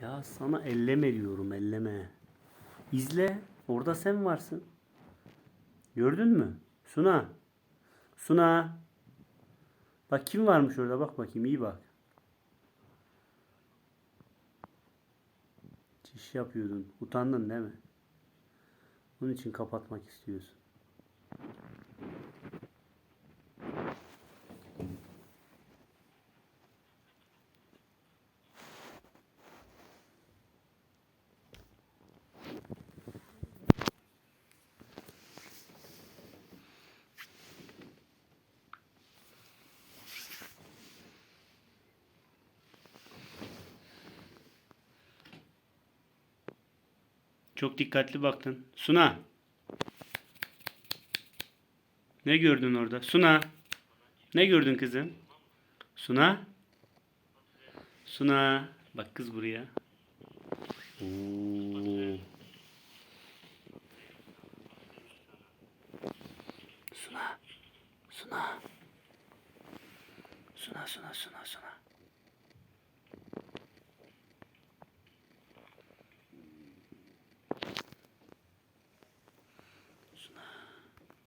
Ya sana elleme diyorum elleme. İzle. Orada sen varsın. Gördün mü? Suna. Suna. Bak kim varmış orada bak bakayım iyi bak. Çiş yapıyordun. Utandın değil mi? Onun için kapatmak istiyorsun. Çok dikkatli baktın. Suna. Ne gördün orada? Suna. Ne gördün kızım? Suna. Suna. Bak kız buraya. Oo. Suna. Suna. Suna, Suna, Suna, Suna.